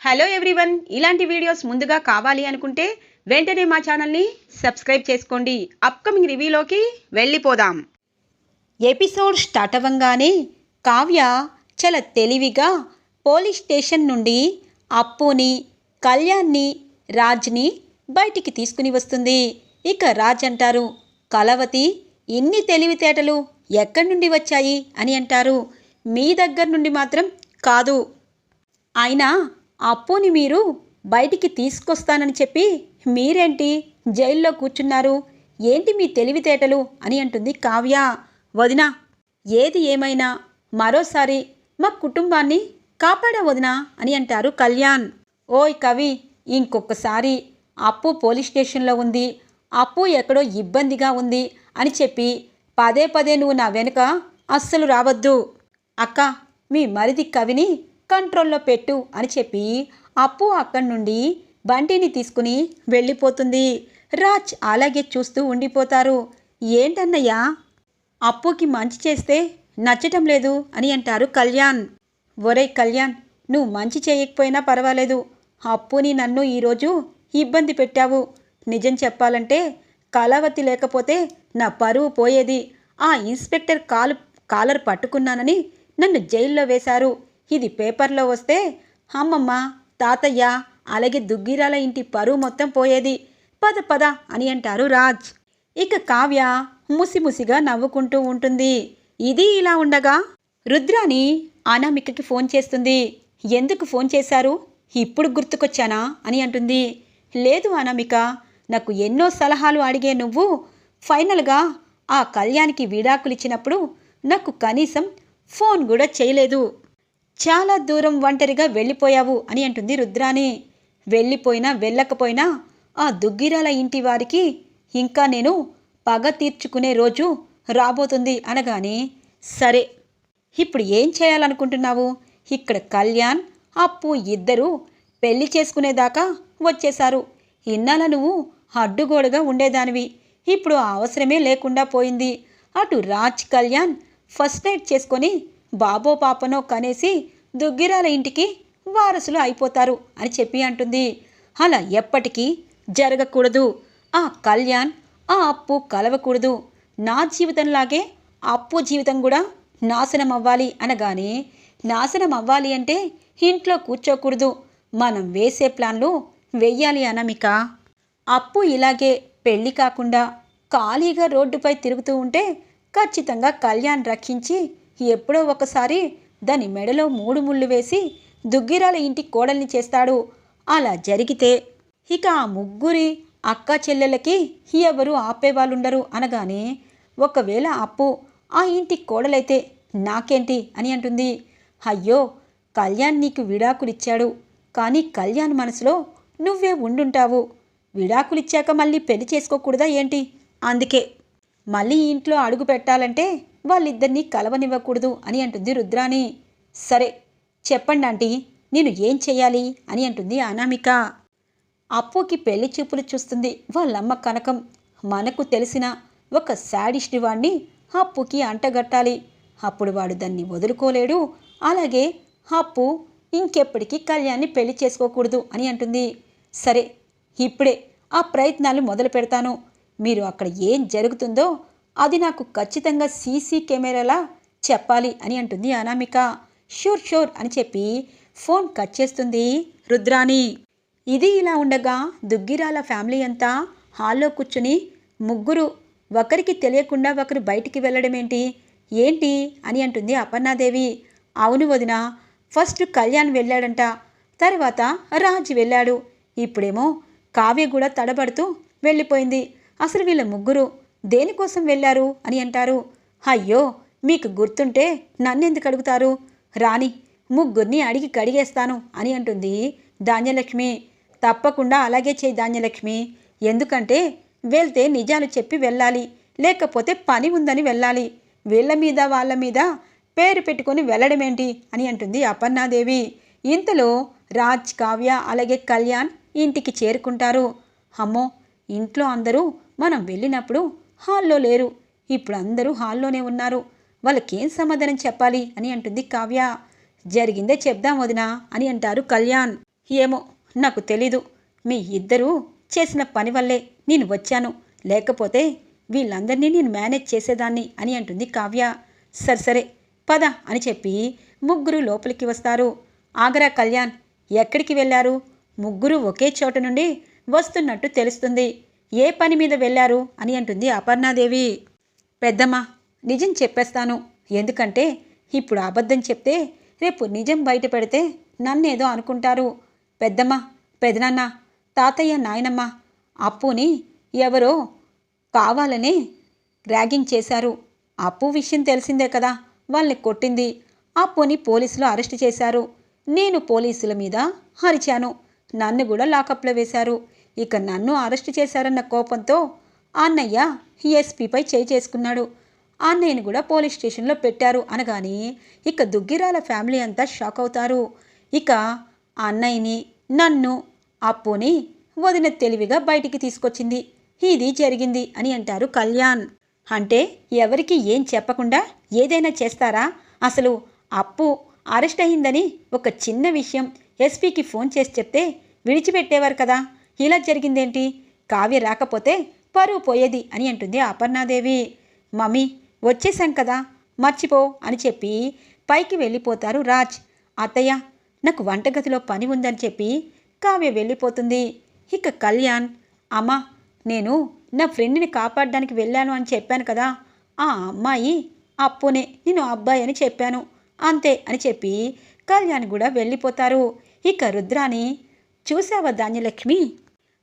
Hello everyone ఇలాంటి videos ముందుగా కావాలి అనుకుంటే వెంటనే మా ఛానల్ని సబ్స్క్రైబ్ చేసుకోండి. అప్కమింగ్ రివ్యూలోకి వెళ్ళిపోదాం. ఎపిసోడ్ స్టార్ట్ అవ్వంగానే కావ్య చాలా తెలివిగా పోలీస్ స్టేషన్ నుండి అప్పుని కళ్యాణ్ని రాజ్ని బయటికి తీసుకుని వస్తుంది. ఇక రాజ్ అంటారు కలవతి ఇన్ని తెలివితేటలు ఎక్కడి నుండి వచ్చాయి? అని అంటారు. మీ దగ్గర నుండి మాత్రం కాదు. అయినా అప్పుని మీరు బయటికి తీసుకొస్తానని చెప్పి మీరేంటి జైల్లో కూర్చున్నారు? ఏంటి మీ తెలివితేటలు? అని అంటుంది కావ్య. వదినా ఏది ఏమైనా మరోసారి మా కుటుంబాన్ని కాపాడా వదినా అని అంటారు కళ్యాణ్. ఓయ్ కవి ఇంకొకసారి అప్పు పోలీస్ స్టేషన్లో ఉంది. అప్పు ఎక్కడో ఇబ్బందిగా ఉంది అని చెప్పి పదే పదే నువ్వు నా వెనుక అస్సలు రావద్దు. అక్క మీ మరిది కవిని కంట్రోల్లో పెట్టు అని చెప్పి అప్పు అక్కడి నుండి బండిని తీసుకుని వెళ్ళిపోతుంది. రాజ్ అలాగే చూస్తూ ఉండిపోతారు. ఏంటన్నయ్యా? అప్పుకి మంచి చేస్తే నచ్చటం లేదు అని అంటారు కళ్యాణ్. ఒరే కళ్యాణ్ నువ్వు మంచి చేయకపోయినా పర్వాలేదు. అప్పుని నన్ను ఈరోజు ఇబ్బంది పెట్టావు. నిజం చెప్పాలంటే కళావతి లేకపోతే నా పరువు పోయేది. ఆ ఇన్స్పెక్టర్ కాలు కాలర్ పట్టుకున్నానని నన్ను జైల్లో వేశారు. ఇది పేపర్లో వస్తే అమ్మమ్మ తాతయ్య అలాగే దుగ్గిరాల ఇంటి పరువు మొత్తం పోయేది. పద పద అని అంటారు రాజ్. ఇక కావ్య ముసిముసిగా నవ్వుకుంటూ ఉంటుంది. ఇది ఇలా ఉండగా రుద్రాని అనామికకి ఫోన్ చేస్తుంది. ఎందుకు ఫోన్ చేశారు? ఇప్పుడు గుర్తుకొచ్చానా? అని అంటుంది. లేదు అనామిక నాకు ఎన్నో సలహాలు అడిగే నువ్వు. ఫైనల్గా ఆ కళ్యాణ్కి విడాకులు ఇచ్చినప్పుడు నాకు కనీసం ఫోన్ కూడా చేయలేదు. చాలా దూరం ఒంటరిగా వెళ్ళిపోయావు అని అంటుంది రుద్రాని వెళ్ళిపోయినా వెళ్ళకపోయినా ఆ దుగ్గిరాల ఇంటి వారికి ఇంకా నేను పగ తీర్చుకునే రోజు రాబోతుంది అనగానే సరే ఇప్పుడు ఏం చేయాలనుకుంటున్నావు? ఇక్కడ కళ్యాణ్ అప్పు ఇద్దరూ పెళ్ళి చేసుకునేదాకా వచ్చేశారు. ఇన్నాళ్ళ నువ్వు అడ్డుగోడుగా ఉండేదానివి. ఇప్పుడు అవసరమే లేకుండా పోయింది. అటు రాజ్ కళ్యాణ్ ఫస్ట్ నైట్ చేసుకొని బాబో పాపనో కనేసి దుగ్గిరాల ఇంటికి వారసులు అయిపోతారు అని చెప్పి అంటుంది. అలా ఎప్పటికీ జరగకూడదు. ఆ కళ్యాణ్ ఆ అప్పు కలవకూడదు. నా జీవితంలాగే అప్పు జీవితం కూడా నాశనం అవ్వాలి అనగానే నాశనం అవ్వాలి అంటే ఇంట్లో కూర్చోకూడదు. మనం వేసే ప్లాన్లు వెయ్యాలి అనమిక. అప్పు ఇలాగే పెళ్ళి కాకుండా ఖాళీగా రోడ్డుపై తిరుగుతూ ఉంటే ఖచ్చితంగా కళ్యాణ్ రక్షించి ఎప్పుడో ఒకసారి దాని మెడలో మూడు ముళ్ళు వేసి దుగ్గిరాల ఇంటి కోడల్ని చేస్తాడు. అలా జరిగితే ఇక ఆ ముగ్గురి అక్క చెల్లెలకి ఎవరు ఆపేవాళ్ళుండరు అనగానే ఒకవేళ అప్పు ఆ ఇంటి కోడలైతే నాకేంటి అని అంటుంది. అయ్యో కళ్యాణ్ నీకు విడాకులిచ్చాడు. కానీ కళ్యాణ్ మనసులో నువ్వే ఉండుంటావు. విడాకులిచ్చాక మళ్ళీ పెళ్ళి చేసుకోకూడదా ఏంటి? అందుకే. మళ్ళీ ఇంట్లో అడుగు పెట్టాలంటే వాళ్ళిద్దరినీ కలవనివ్వకూడదు అని అంటుంది రుద్రాణి. సరే చెప్పండి ఆంటీ నేను ఏం చేయాలి అని అంటుంది అనామిక. అప్పుకి పెళ్ళి చూపులు చూస్తుంది వాళ్ళమ్మ కనకం. మనకు తెలిసిన ఒక శాడిస్ట్ వాడిని అప్పుకి అంటగట్టాలి. అప్పుడు వాడు దాన్ని వదులుకోలేడు. అలాగే అప్పు ఇంకెప్పటికీ కళ్యాణ్ని పెళ్ళి చేసుకోకూడదు అని అంటుంది. సరే ఇప్పుడే ఆ ప్రయత్నాలు మొదలు పెడతాను. మీరు అక్కడ ఏం జరుగుతుందో అది నాకు ఖచ్చితంగా సీసీ కెమెరాలా చెప్పాలి అని అంటుంది అనామిక. షూర్ షూర్ అని చెప్పి ఫోన్ కట్ చేస్తుంది రుద్రాణి. ఇది ఇలా ఉండగా దుగ్గిరాల ఫ్యామిలీ అంతా హాల్లో కూర్చుని ముగ్గురు ఒకరికి తెలియకుండా ఒకరు బయటికి వెళ్ళడమేంటి? ఏంటి? అని అంటుంది అపర్ణాదేవి. అవును వదిన ఫస్ట్ కళ్యాణ్ వెళ్ళాడంట తర్వాత రాజ్ వెళ్ళాడు. ఇప్పుడేమో కావ్య కూడా తడబడుతూ వెళ్ళిపోయింది. అసలు వీళ్ళ ముగ్గురు దేనికోసం వెళ్ళారు అని అంటారు. అయ్యో మీకు గుర్తుంటే నన్నెందుకు అడుగుతారు? రాని ముగ్గురిని అడిగి కడిగేస్తాను అని అంటుంది ధాన్యలక్ష్మి. తప్పకుండా అలాగే చేయి ధాన్యలక్ష్మి. ఎందుకంటే వెళ్తే నిజాలు చెప్పి వెళ్ళాలి లేకపోతే పని ఉందని వెళ్ళాలి. వీళ్ళ మీద వాళ్ళ మీద పేరు పెట్టుకొని వెళ్ళడమేంటి అని అంటుంది అపర్ణాదేవి. ఇంతలో రాజ్ కావ్య అలాగే కళ్యాణ్ ఇంటికి చేరుకుంటారు. అమ్మో ఇంట్లో అందరూ మనం వెళ్ళినప్పుడు హాల్లో లేరు. ఇప్పుడు అందరూ హాల్లోనే ఉన్నారు. వాళ్ళకేం సమాధానం చెప్పాలి అని అంటుంది కావ్య. జరిగిందే చెప్దాం వదినా అని అంటారు కళ్యాణ్. ఏమో నాకు తెలీదు. మీ ఇద్దరూ చేసిన పని వల్లే నేను వచ్చాను. లేకపోతే వీళ్ళందరినీ నేను మేనేజ్ చేసేదాన్ని అని అంటుంది కావ్య. సరే సరే పద అని చెప్పి ముగ్గురు లోపలికి వస్తారు. ఆగరా కళ్యాణ్ ఎక్కడికి వెళ్ళారు? ముగ్గురు ఒకే చోట నుండి వస్తున్నట్టు తెలుస్తుంది. ఏ పని మీద వెళ్ళారు అని అంటుంది అపర్ణాదేవి. పెద్దమ్మ నిజం చెప్పేస్తాను. ఎందుకంటే ఇప్పుడు అబద్ధం చెప్తే రేపు నిజం బయట పెడితే నన్నేదో అనుకుంటారు. పెద్దమ్మ పెదనాన్న తాతయ్య నాయనమ్మ అప్పుని ఎవరో కావాలనే ర్యాగింగ్ చేశారు. అప్పు విషయం తెలిసిందే కదా వాళ్ళని కొట్టింది. అప్పుని పోలీసులు అరెస్ట్ చేశారు. నేను పోలీసుల మీద హరిచాను నన్ను కూడా లాకప్లో వేశారు. ఇక నన్ను అరెస్ట్ చేశారన్న కోపంతో అన్నయ్య ఎస్పీపై చేయి చేసుకున్నాడు. అన్నయ్యని కూడా పోలీస్ స్టేషన్లో పెట్టారు అనగాని ఇక దుగ్గిరాల ఫ్యామిలీ అంతా షాక్ అవుతారు. ఇక అన్నయ్యని నన్ను అప్పుని వదిన తెలివిగా బయటికి తీసుకొచ్చింది. ఇది జరిగింది అని అంటారు కళ్యాణ్. అంటే ఎవరికి ఏం చెప్పకుండా ఏదైనా చేస్తారా? అసలు అప్పు అరెస్ట్ అయిందని ఒక చిన్న విషయం ఎస్పీకి ఫోన్ చేసి చెప్తే విడిచిపెట్టేవారు కదా. ఇలా జరిగిందేంటి? కావ్య రాకపోతే పరువు పోయేది అని అంటుంది అపర్ణాదేవి. మమ్మీ వచ్చేసాం కదా మర్చిపో అని చెప్పి పైకి వెళ్ళిపోతారు రాజ్. అత్తయ్య నాకు వంటగదిలో పని ఉందని చెప్పి కావ్య వెళ్ళిపోతుంది. ఇక కళ్యాణ్ అమ్మా నేను నా ఫ్రెండ్ని కాపాడడానికి వెళ్ళాను అని చెప్పాను కదా ఆ అమ్మాయి అప్పునే నేను అబ్బాయి అని చెప్పాను. అంతే అని చెప్పి కళ్యాణ్ కూడా వెళ్ళిపోతారు. ఇక రుద్రాని చూసావా ధాన్యలక్ష్మి?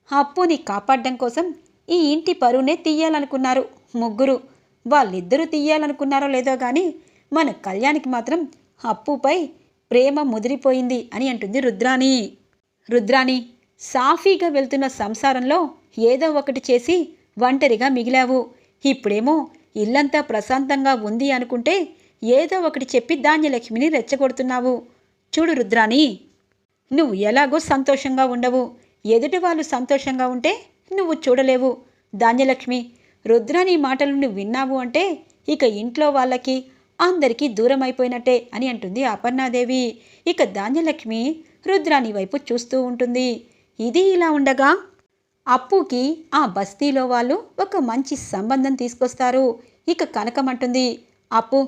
అప్పుని కాపాడడం కోసం ఈ ఇంటి పరువునే తీయాలనుకున్నారు ముగ్గురు. వాళ్ళిద్దరూ తీయాలనుకున్నారో లేదో కానీ మన కళ్యాణ్కి మాత్రం అప్పుపై ప్రేమ ముదిరిపోయింది అని అంటుంది రుద్రాణి. రుద్రాణి సాఫీగా వెళ్తున్న సంసారంలో ఏదో ఒకటి చేసి ఒంటరిగా మిగిలావు. ఇప్పుడేమో ఇల్లంతా ప్రశాంతంగా ఉంది అనుకుంటే ఏదో ఒకటి చెప్పి ధాన్యలక్ష్మిని రెచ్చగొడుతున్నావు. చూడు రుద్రాణి నువ్వు ఎలాగో సంతోషంగా ఉండవు. ఎదుటి వాళ్ళు సంతోషంగా ఉంటే నువ్వు చూడలేవు. ధాన్యలక్ష్మి రుద్రాని మాటలు నువ్వు విన్నావు అంటే ఇక ఇంట్లో వాళ్ళకి అందరికీ దూరం అయిపోయినట్టే అని అంటుంది అపర్ణాదేవి. ఇక ధాన్యలక్ష్మి రుద్రాని వైపు చూస్తూ ఉంటుంది. ఇది ఇలా ఉండగా అప్పుకి ఆ బస్తీలో వాళ్ళు ఒక మంచి సంబంధం తీసుకొస్తారు. ఇక కనకమంటుంది అప్పు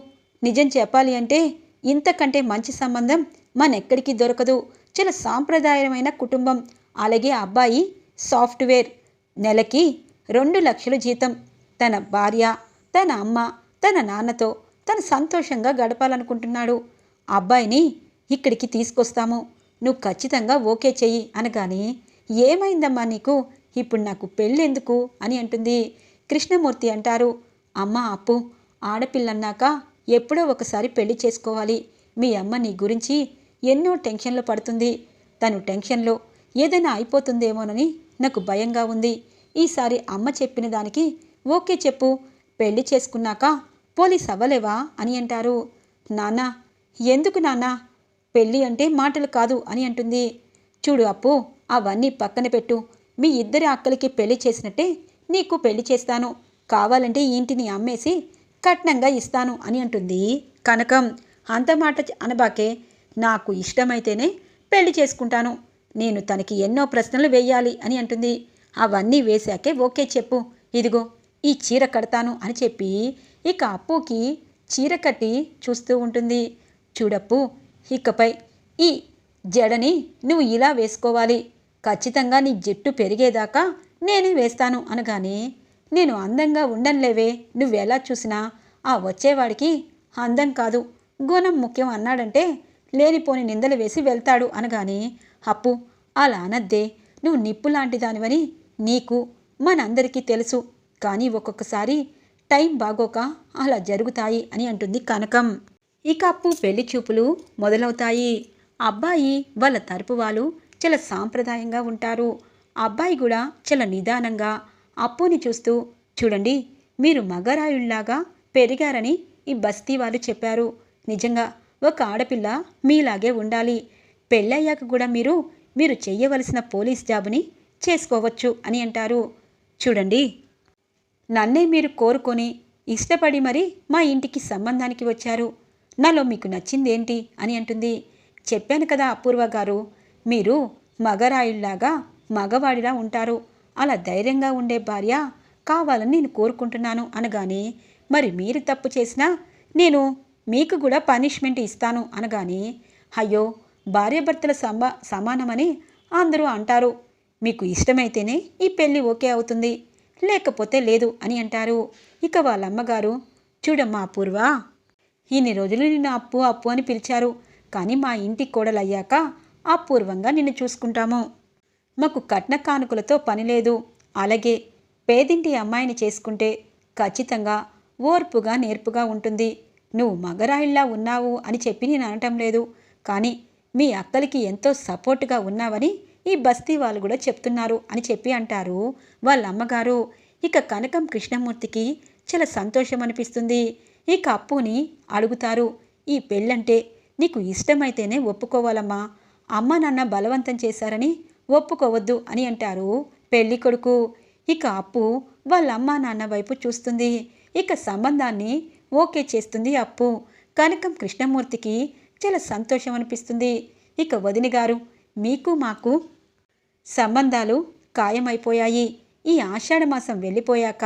నిజం చెప్పాలి అంటే ఇంతకంటే మంచి సంబంధం మనెక్కడికి దొరకదు. చాలా సాంప్రదాయమైన కుటుంబం. అలాగే అబ్బాయి సాఫ్ట్వేర్ నెలకి రెండు లక్షలు జీతం. తన భార్య తన అమ్మ తన నాన్నతో తను సంతోషంగా గడపాలనుకుంటున్నాడు. అబ్బాయిని ఇక్కడికి తీసుకొస్తాము. నువ్వు ఖచ్చితంగా ఓకే చెయ్యి అనగానే ఏమైందమ్మా నీకు? ఇప్పుడు నాకు పెళ్ళెందుకు? అని అంటుంది. కృష్ణమూర్తి అంటారు అమ్మ అప్పు. ఆడపిల్లన్నాక ఎప్పుడో ఒకసారి పెళ్ళి చేసుకోవాలి. మీ అమ్మ నీ గురించి ఎన్నో టెన్షన్లు పడుతుంది. తను టెన్షన్లో ఏదైనా అయిపోతుందేమోనని నాకు భయంగా ఉంది. ఈసారి అమ్మ చెప్పిన దానికి ఓకే చెప్పు పెళ్ళి చేసుకున్నాక పోలీస్ అవ్వలేవా అని అంటారు. నాన్న ఎందుకు నాన్న? పెళ్ళి అంటే మాటలు కాదు అని అంటుంది. చూడు అప్పు అవన్నీ పక్కన పెట్టు. మీ ఇద్దరి అక్కలకి పెళ్ళి చేసినట్టే నీకు పెళ్ళి చేస్తాను. కావాలంటే ఇంటిని అమ్మేసి కట్నంగా ఇస్తాను అని అంటుంది కనకం. అంత మాట అనబాకే నాకు ఇష్టమైతేనే పెళ్ళి చేసుకుంటాను. నేను తనకి ఎన్నో ప్రశ్నలు వేయాలి అని అంటుంది. అవన్నీ వేశాకే ఓకే చెప్పు. ఇదిగో ఈ చీర కడతాను అని చెప్పి ఇక అప్పుకి చీర కట్టి చూస్తూ ఉంటుంది. చూడప్పు ఇకపై ఈ జడని నువ్వు ఇలా వేసుకోవాలి. ఖచ్చితంగా నీ జుట్టు పెరిగేదాకా నేనే వేస్తాను అనగానే నేను అందంగా ఉండనులేవే నువ్వెలా చూసినా? ఆ వచ్చేవాడికి అందం కాదు. గుణం ముఖ్యం అన్నాడంటే లేనిపోని నిందలు వేసి వెళ్తాడు అనగాని అప్పు అలా అనద్దే. నువ్వు నిప్పు లాంటి దానివని నీకు మనందరికీ తెలుసు. కానీ ఒక్కొక్కసారి టైం బాగోక అలా జరుగుతాయి అని అంటుంది కనకం. ఇక అప్పు పెళ్ళి చూపులు మొదలవుతాయి. అబ్బాయి వాళ్ళ తరపు వాళ్ళు చాలా సాంప్రదాయంగా ఉంటారు. అబ్బాయి కూడా చాలా నిదానంగా అప్పుని చూస్తూ చూడండి మీరు మగరాయుళ్ళాగా పెరిగారని ఈ బస్తీ వాళ్ళు చెప్పారు. నిజంగా ఒక ఆడపిల్ల మీలాగే ఉండాలి. పెళ్ళయ్యాక కూడా మీరు మీరు చెయ్యవలసిన పోలీస్ జాబుని చేసుకోవచ్చు అని అంటారు. చూడండి. నన్నే మీరు కోరుకొని ఇష్టపడి మరి మా ఇంటికి సంబంధానికి వచ్చారు. నాలో మీకు నచ్చిందేంటి అని అంటుంది. చెప్పాను కదా అపూర్వ గారు మీరు మగరాయుళ్ళాగా మగవాడిలా ఉంటారు. అలా ధైర్యంగా ఉండే భార్య కావాలని నేను కోరుకుంటున్నాను అనగానే మరి మీరు తప్పు చేసినా నేను మీకు కూడా పనిష్మెంట్ ఇస్తాను అనగానే అయ్యో భార్యాభర్తల సమ సమానమని అందరూ అంటారు. మీకు ఇష్టమైతేనే ఈ పెళ్ళి ఓకే అవుతుంది లేకపోతే లేదు అని అంటారు. ఇక వాళ్ళ అమ్మగారు చూడమ్మా అపూర్వ ఇన్ని రోజులు నిన్ను అప్పు అప్పు అని పిలిచారు కానీ మా ఇంటి కోడలయ్యాక అపూర్వంగా నిన్ను చూసుకుంటాము. మాకు కట్న కానుకలతో పని లేదు. అలాగే పేదింటి అమ్మాయిని చేసుకుంటే ఖచ్చితంగా ఓర్పుగా నేర్పుగా ఉంటుంది. నువ్వు మగరాయిల్లా ఉన్నావు అని చెప్పి నేను అనటం లేదు. కానీ మీ అక్కలకి ఎంతో సపోర్ట్గా ఉన్నావని ఈ బస్తీ వాళ్ళు కూడా చెప్తున్నారు అని చెప్పి అంటారు. వాళ్ళ అమ్మగారు ఇక కనకం కృష్ణమూర్తికి చాలా సంతోషం అనిపిస్తుంది. ఇక అప్పుని అడుగుతారు ఈ పెళ్ళంటే నీకు ఇష్టమైతేనే ఒప్పుకోవాలమ్మా అమ్మ నాన్న బలవంతం చేశారని ఒప్పుకోవద్దు అని అంటారు పెళ్ళి కొడుకు. ఇక అప్పు వాళ్ళ అమ్మా నాన్న వైపు చూస్తుంది. ఇక సంబంధాన్ని ఓకే చేస్తుంది అప్పు. కనకం కృష్ణమూర్తికి చాలా సంతోషం అనిపిస్తుంది. ఇక వదిన గారు మీకు మాకు సంబంధాలు ఖాయమైపోయాయి. ఈ ఆషాఢ మాసం వెళ్ళిపోయాక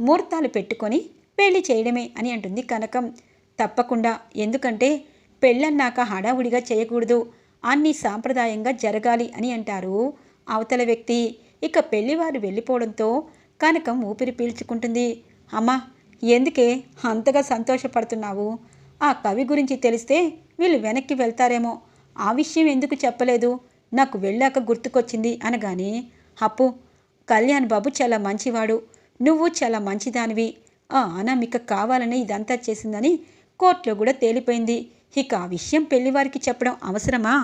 ముహూర్తాలు పెట్టుకొని పెళ్ళి చేయడమే అని అంటుంది కనకం. తప్పకుండా. ఎందుకంటే పెళ్ళన్నాక హడావుడిగా చేయకూడదు. అన్ని సాంప్రదాయంగా జరగాలి అని అంటారు అవతల వ్యక్తి. ఇక పెళ్ళివారు వెళ్ళిపోవడంతో కనకం ఊపిరి పీల్చుకుంటుంది. అమ్మా ఎందుకే అంతగా సంతోషపడుతున్నావు? ఆ కవి గురించి తెలిస్తే వీళ్ళు వెనక్కి వెళ్తారేమో. ఆ విషయం ఎందుకు చెప్పలేదు? నాకు వెళ్ళాక గుర్తుకొచ్చింది అనగానే అప్పు కళ్యాణ్ బాబు చాలా మంచివాడు. నువ్వు చాలా మంచిదానివి. ఆ అనామిక కావాలని ఇదంతా చేసిందని కోర్టులో కూడా తేలిపోయింది. ఇక ఆ విషయం పెళ్ళివారికి చెప్పడం అవసరమా?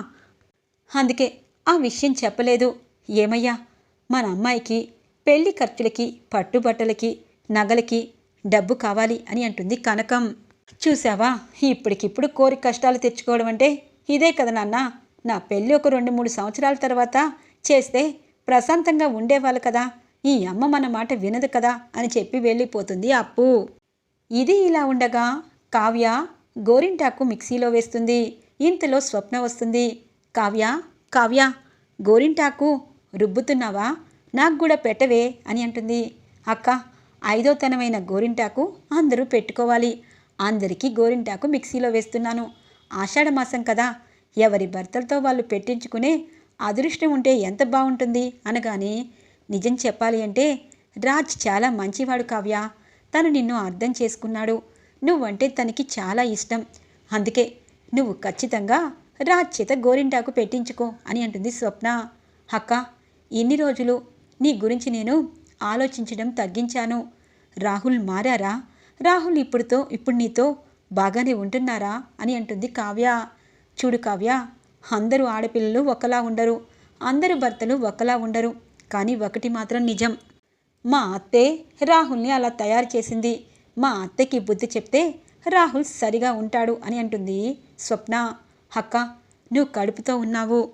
అందుకే ఆ విషయం చెప్పలేదు. ఏమయ్యా? మన అమ్మాయికి పెళ్ళి ఖర్చులకి పట్టుబట్టలకి నగలకి డబ్బు కావాలి అని అంటుంది కనకం. చూసావా ఇప్పటికిప్పుడు కోరి కష్టాలు తెచ్చుకోవడం అంటే ఇదే కదా నాన్న. నా పెళ్ళి ఒక రెండు మూడు సంవత్సరాల తర్వాత చేస్తే ప్రశాంతంగా ఉండేవాళ్ళు కదా. ఈ అమ్మ మన మాట వినదు కదా అని చెప్పి వెళ్ళిపోతుంది అప్పు. ఇది ఇలా ఉండగా కావ్య గోరింటాకు మిక్సీలో వేస్తుంది. ఇంతలో స్వప్న వస్తుంది. కావ్య కావ్య గోరింటాకు రుబ్బుతున్నావా? నాకు కూడా పెట్టవే అని అంటుంది. అక్క ఐదోతనమైన గోరింటాకు అందరూ పెట్టుకోవాలి. అందరికీ గోరింటాకు మిక్సీలో వేస్తున్నాను. ఆషాఢమాసం కదా ఎవరి భర్తలతో వాళ్ళు పెట్టించుకునే అదృష్టం ఉంటే ఎంత బాగుంటుంది అనగానే నిజం చెప్పాలి అంటే రాజ్ చాలా మంచివాడు కావ్య. తను నిన్ను అర్థం చేసుకున్నాడు. నువ్వంటే తనకి చాలా ఇష్టం. అందుకే నువ్వు ఖచ్చితంగా రాజ్ చేత గోరింటాకు పెట్టించుకో అని అంటుంది స్వప్న. అక్క ఇన్ని రోజులు నీ గురించి నేను ఆలోచించడం తగ్గించాను. రాహుల్ మారారా? రాహుల్ ఇప్పుడుతో ఇప్పుడు నీతో బాగానే ఉంటున్నారా? అని అంటుంది కావ్య. చూడు కావ్య అందరూ ఆడపిల్లలు ఒకలా ఉండరు. అందరు భర్తలు ఒకలా ఉండరు. కానీ ఒకటి మాత్రం నిజం. మా అత్తే రాహుల్ని అలా తయారు చేసింది. మా అత్తకి బుద్ధి చెప్తే రాహుల్ సరిగా ఉంటాడు అని అంటుంది స్వప్న. హక్క నువ్వు కడుపుతో ఉన్నావు.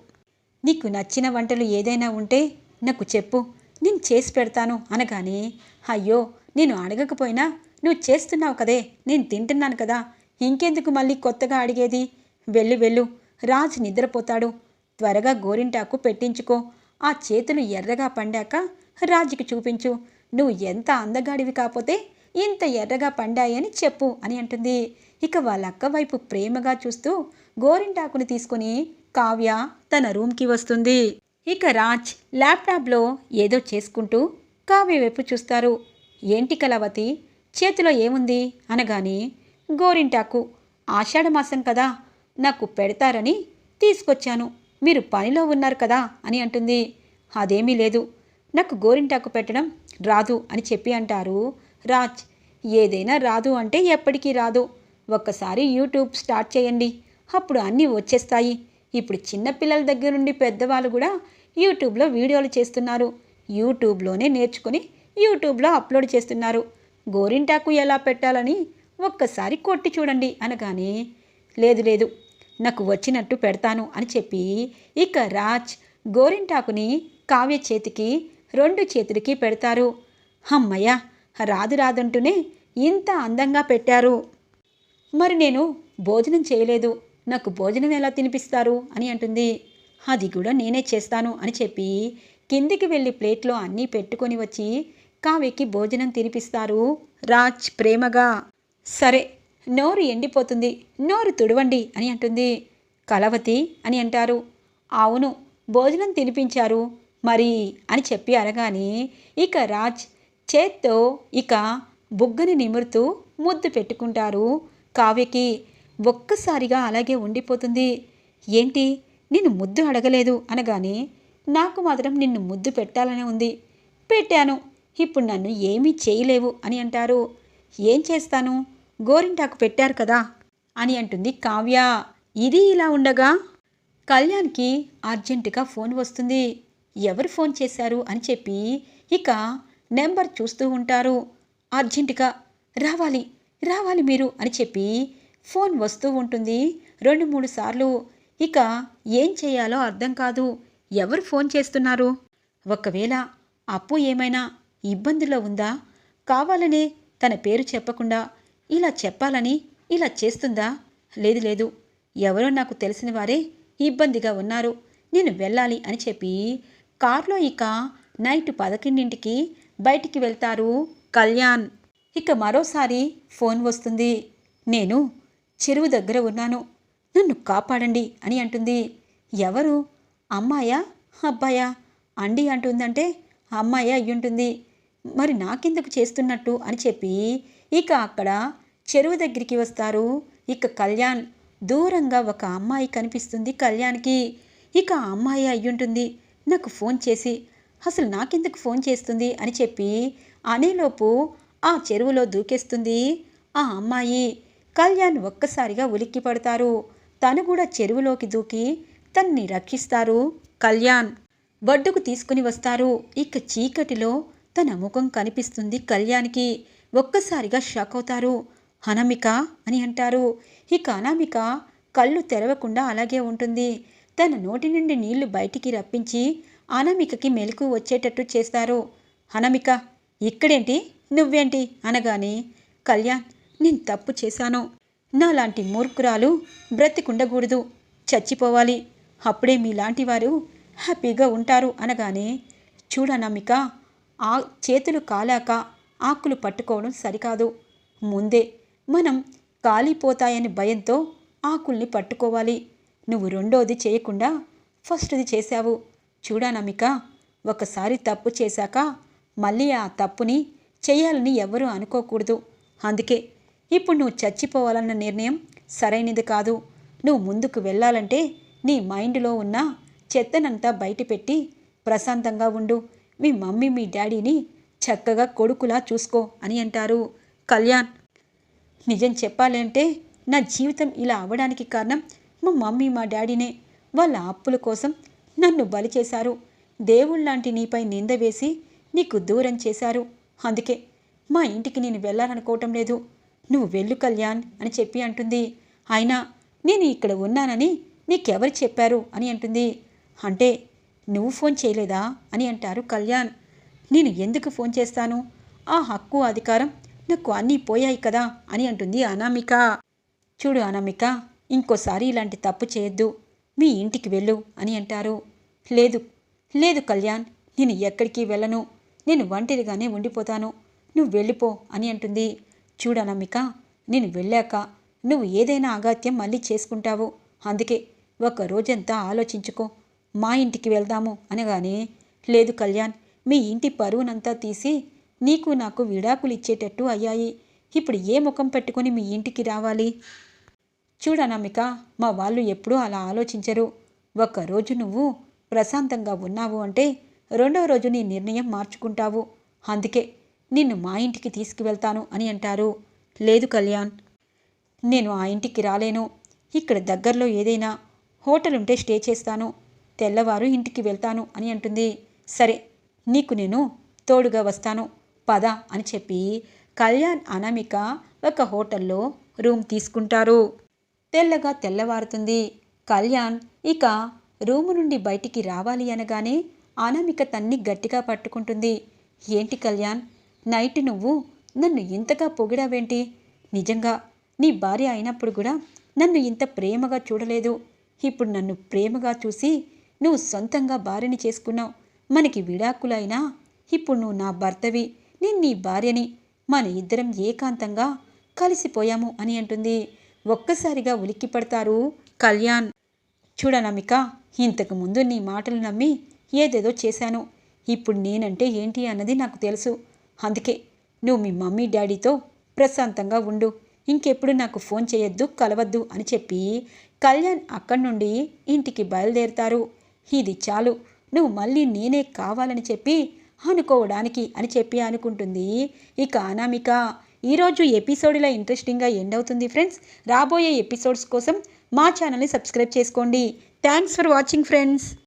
నీకు నచ్చిన వంటలు ఏదైనా ఉంటే నాకు చెప్పు. నేను చేసి పెడతాను అనగానే అయ్యో నేను అడగకపోయినా నువ్వు చేస్తున్నావు కదే నేను తింటున్నాను కదా. ఇంకెందుకు మళ్ళీ కొత్తగా అడిగేది? వెళ్ళు వెళ్ళు. రాజు నిద్రపోతాడు. త్వరగా గోరింటాకు పెట్టించుకో. ఆ చేతులు ఎర్రగా పండాక రాజుకి చూపించు. నువ్వు ఎంత అందగాడివి కాకపోతే ఇంత ఎర్రగా పండాయని చెప్పు అని అంటుంది. ఇక వాళ్ళ అక్క వైపు ప్రేమగా చూస్తూ గోరింటాకుని తీసుకుని కావ్య తన రూమ్కి వస్తుంది. ఇక రాజ్ ల్యాప్టాప్లో ఏదో చేసుకుంటూ కావ్య వైపు చూస్తారు. ఏంటి కలవతి చేతిలో ఏముంది? అనగానే గోరింటాకు ఆషాఢమాసం కదా నాకు పెడతారని తీసుకొచ్చాను. మీరు పనిలో ఉన్నారు కదా అని అంటుంది. అదేమీ లేదు. నాకు గోరింటాకు పెట్టడం రాదు అని చెప్పి అంటారు రాజ్. ఏదైనా రాదు అంటే ఎప్పటికీ రాదు. ఒక్కసారి యూట్యూబ్ స్టార్ట్ చేయండి. అప్పుడు అన్నీ వచ్చేస్తాయి. ఇప్పుడు చిన్నపిల్లల దగ్గర నుండి పెద్దవాళ్ళు కూడా యూట్యూబ్లో వీడియోలు చేస్తున్నారు. యూట్యూబ్లోనే నేర్చుకుని యూట్యూబ్లో అప్లోడ్ చేస్తున్నారు. గోరింటాకు ఎలా పెట్టాలని ఒక్కసారి కొట్టి చూడండి అనగానే లేదు లేదు నాకు వచ్చినట్టు పెడతాను అని చెప్పి ఇక రాజ్ గోరింటాకుని కావ్య చేతికి రెండు చేతులకి పెడతారు. అమ్మయ్య రాదు రాదంటూనే ఇంత అందంగా పెట్టారు. మరి నేను భోజనం చేయలేదు నాకు భోజనం ఎలా తినిపిస్తారు అని అంటుంది. అది కూడా నేనే చేస్తాను అని చెప్పి కిందికి వెళ్ళి ప్లేట్లో అన్నీ పెట్టుకొని వచ్చి కావ్యకి భోజనం తినిపిస్తారు. రాజ్ ప్రేమగా సరే నోరు ఎండిపోతుంది నోరు తుడవండి అని అంటుంది. కలవతి అని అంటారు. అవును భోజనం తినిపించారు మరి అని చెప్పి అనగానే ఇక రాజ్ చేత్తో ఇక బుగ్గని నిమురుతూ ముద్దు పెట్టుకుంటారు. కావ్యకి ఒక్కసారిగా అలాగే ఉండిపోతుంది. ఏంటి నిన్ను ముద్దు అడగలేదు అనగానే నాకు మాత్రం నిన్ను ముద్దు పెట్టాలనే ఉంది. పెట్టాను ఇప్పుడు నన్ను ఏమీ చేయలేవు అని అంటారు. ఏం చేస్తాను? గోరింటాకు పెట్టారు కదా? అని అంటుంది కావ్య. ఇది ఇలా ఉండగా? కళ్యాణ్కి అర్జెంటుగా ఫోన్ వస్తుంది. ఎవరు ఫోన్ చేశారు అని చెప్పి ఇక నెంబర్ చూస్తూ ఉంటారు. అర్జెంటుగా రావాలి రావాలి మీరు అని చెప్పి ఫోన్ వస్తూ ఉంటుంది రెండు మూడు సార్లు. ఇక ఏం చేయాలో అర్థం కాదు. ఎవరు ఫోన్ చేస్తున్నారు? ఒకవేళ అప్పు ఏమైనా ఇబ్బందిలో ఉందా? కావాలనే తన పేరు చెప్పకుండా ఇలా చెప్పాలని ఇలా చేస్తుందా? లేదు లేదు. ఎవరో నాకు తెలిసిన వారే ఇబ్బందిగా ఉన్నారు. నేను వెళ్ళాలి అని చెప్పి కార్లో ఇక నైట్ పదకొండింటికి బయటికి వెళ్తారు కళ్యాణ్. ఇక మరోసారి ఫోన్ వస్తుంది. నేను చెరువు దగ్గర ఉన్నాను. నన్ను కాపాడండి అని అంటుంది. ఎవరు? అమ్మాయా? అబ్బాయా? అండి అంటుందంటే అమ్మాయి అయ్యుంటుంది. మరి నాకెందుకు చేస్తున్నట్టు అని చెప్పి ఇక అక్కడ చెరువు దగ్గరికి వస్తారు. ఇక కళ్యాణ్ దూరంగా ఒక అమ్మాయి కనిపిస్తుంది కళ్యాణ్కి. ఇక ఆ అమ్మాయి అయ్యుంటుంది. నాకు ఫోన్ చేసి అసలు నాకెందుకు ఫోన్ చేస్తుంది? అని చెప్పి అనేలోపు ఆ చెరువులో దూకేస్తుంది ఆ అమ్మాయి. కళ్యాణ్ ఒక్కసారిగా ఉలిక్కి పడతారు. తను కూడా చెరువులోకి దూకి తన్ని రక్షిస్తారు. కళ్యాణ్ వడ్డుకు తీసుకుని వస్తారు. ఇక చీకటిలో తన ముఖం కనిపిస్తుంది. కళ్యాణ్కి ఒక్కసారిగా షాక్ అవుతారు. అనామిక అని అంటారు. ఇక అనామిక కళ్ళు తెరవకుండా అలాగే ఉంటుంది. తన నోటి నుండి నీళ్ళు బయటికి రప్పించి అనామికకి మెలకు వచ్చేటట్టు చేస్తారు. అనామిక ఇక్కడేంటి? నువ్వేంటి? అనగానే కళ్యాణ్ నేను తప్పు చేశాను. నాలాంటి మూర్ఖురాలు బ్రతికుండకూడదు. చచ్చిపోవాలి. అప్పుడే మీలాంటి వారు హ్యాపీగా ఉంటారు. అనగానే చూడనామిక ఆ చేతులు కాలాక ఆకులు పట్టుకోవడం సరికాదు. ముందే మనం కాలిపోతాయని భయంతో ఆకుల్ని పట్టుకోవాలి. నువ్వు రెండోది చేయకుండా ఫస్ట్ది చేశావు. చూడానమిక ఒకసారి తప్పు చేశాక మళ్ళీ ఆ తప్పుని చేయాలని ఎవరూ అనుకోకూడదు. అందుకే ఇప్పుడు నువ్వు చచ్చిపోవాలన్న నిర్ణయం సరైనది కాదు. నువ్వు ముందుకు వెళ్ళాలంటే నీ మైండ్లో ఉన్న చెత్తనంతా బయటపెట్టి ప్రశాంతంగా ఉండు. మీ మమ్మీ మీ డాడీని చక్కగా కొడుకులా చూసుకో అని అంటారు. కళ్యాణ్ నిజం చెప్పాలంటే నా జీవితం ఇలా అవ్వడానికి కారణం మా మమ్మీ మా డాడీనే. వాళ్ళ అప్పుల కోసం నన్ను బలి చేశారు. దేవుళ్ళలాంటి నీపై నింద వేసి నీకు దూరం చేశారు. అందుకే మా ఇంటికి నేను వెళ్ళాలనుకోవటం లేదు. నువ్వు వెళ్ళు కళ్యాణ్ అని చెప్పి అంటుంది. అయినా నేను ఇక్కడ ఉన్నానని నీకెవరు చెప్పారు అని అంటుంది. అంటే నువ్వు ఫోన్ చేయలేదా? అని అంటారు కళ్యాణ్. నేను ఎందుకు ఫోన్ చేస్తాను? ఆ హక్కు అధికారం నాకు అన్నీ పోయాయి కదా అని అంటుంది అనామిక. చూడు అనామిక ఇంకోసారి ఇలాంటి తప్పు చేయొద్దు. మీ ఇంటికి వెళ్ళు అని అంటారు. లేదు లేదు కళ్యాణ్ నేను ఎక్కడికి వెళ్ళను. నేను ఒంటరిగానే ఉండిపోతాను. నువ్వు వెళ్ళిపో అని అంటుంది. చూడనమ్మిక నేను వెళ్ళాక నువ్వు ఏదైనా అగాత్యం మళ్ళీ చేసుకుంటావు. అందుకే ఒక రోజంతా ఆలోచించుకో మా ఇంటికి వెళ్దాము అనగానే లేదు కళ్యాణ్ మీ ఇంటి పరువునంతా తీసి నీకు నాకు విడాకులు ఇచ్చేటట్టు అయ్యాయి. ఇప్పుడు ఏ ముఖం పెట్టుకొని మీ ఇంటికి రావాలి? చూడనమ్మిక మా వాళ్ళు ఎప్పుడూ అలా ఆలోచించరు. ఒక్కరోజు నువ్వు ప్రశాంతంగా ఉన్నావు అంటే రెండో రోజు నీ నిర్ణయం మార్చుకుంటావు. అందుకే నిన్ను మా ఇంటికి తీసుకువెళ్తాను అని అంటారు. లేదు కళ్యాణ్ నేను ఆ ఇంటికి రాలేను. ఇక్కడ దగ్గరలో ఏదైనా హోటల్ ఉంటే స్టే చేస్తాను. తెల్లవారు ఇంటికి వెళ్తాను అని అంటుంది. సరే నీకు నేను తోడుగా వస్తాను పద అని చెప్పి కళ్యాణ్ అనామిక ఒక హోటల్లో రూమ్ తీసుకుంటారు. తెల్లగా తెల్లవారుతుంది. కళ్యాణ్ ఇక రూము నుండి బయటికి రావాలి అనగానే అనామిక తన్ని గట్టిగా పట్టుకుంటుంది. ఏంటి కళ్యాణ్ నైట్ నువ్వు నన్ను ఇంతగా పొగిడావేంటి? నిజంగా నీ భార్య అయినప్పుడు కూడా నన్ను ఇంత ప్రేమగా చూడలేదు. ఇప్పుడు నన్ను ప్రేమగా చూసి నువ్వు సొంతంగా భార్యని చేసుకున్నావు. మనకి విడాకులైనా. ఇప్పుడు నువ్వు నా భర్తవి. నేను నీ భార్యని. మన ఇద్దరం ఏకాంతంగా కలిసిపోయాము అని అంటుంది. ఒక్కసారిగా ఉలిక్కి పడతారు కళ్యాణ్. చూడనమిక ఇంతకు ముందు నీ మాటలు నమ్మి ఏదేదో చేశాను. ఇప్పుడు నేనంటే ఏంటి అన్నది నాకు తెలుసు. అందుకే నువ్వు మీ మమ్మీ డాడీతో ప్రశాంతంగా ఉండు. ఇంకెప్పుడు నాకు ఫోన్ చేయొద్దు కలవద్దు అని చెప్పి కళ్యాణ్ అక్కడి నుండి ఇంటికి బయలుదేరుతారు. ఇది చాలు. నువ్వు మళ్ళీ నేనే కావాలని చెప్పి అనుకోవడానికి అని చెప్పి అనుకుంటుంది. ఇక అనామిక ఈరోజు ఎపిసోడ్ ఇలా ఇంట్రెస్టింగ్గా ఎండ్ అవుతుంది ఫ్రెండ్స్. రాబోయే ఎపిసోడ్స్ కోసం మా ఛానల్ని సబ్స్క్రైబ్ చేసుకోండి. Thanks for watching friends.